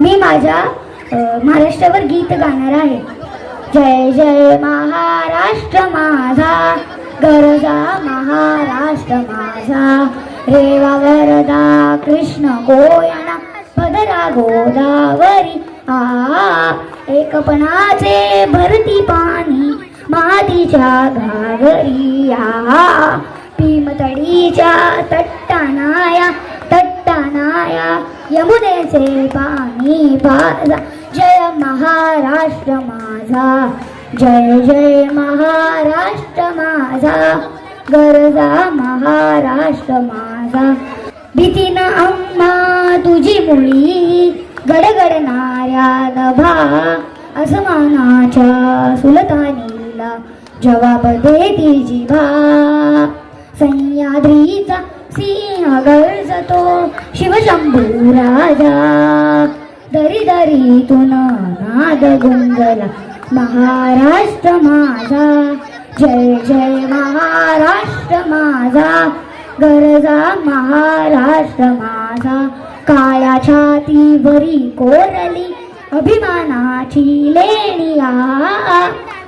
मी माझ्या महाराष्ट्रावर गीत गाणार आहे. जय जय महाराष्ट्र माझा गरजा महाराष्ट्र माझा. रेवा वरदा कृष्ण गोयणा भदरा गोदावरी. आ एकपणाचे भरती पाणी मातीच्या घागरी. आ भीमतडीच्या तट यमुनेचे पाणी पाजा. जय महाराष्ट्र माझा. जय जय महाराष्ट्र माझा. गरजा महाराष्ट्र माझा. भीतीनं अम्मा तुझी मुळी गडगडणाऱ्या नभा असमानाच्या सुलतानीला जवाब दे ती जिभा. सह्याद्री शिवशंभू राजा दरी दरीतून नाद गुंजला महाराष्ट्र माझा जय जय महाराष्ट्र माझा गरजा महाराष्ट्र माझा काळ्या छातीवरी कोरली अभिमानाची लेणी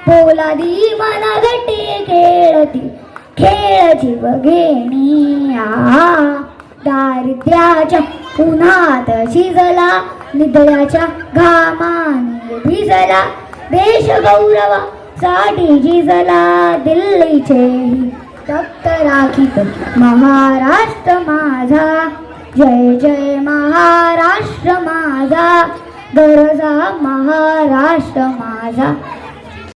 बोला दी मना गटी खेळती खेळ जीव आ दारिद्र्याच्या उन्हात शिजला निदळ्याच्या घामाने भिजला. देश गौरवा साठी झिजला दिल्लीचे तप्त राखीत महाराष्ट्र माझा. जय जय महाराष्ट्र माझा. गरजा महाराष्ट्र माझा.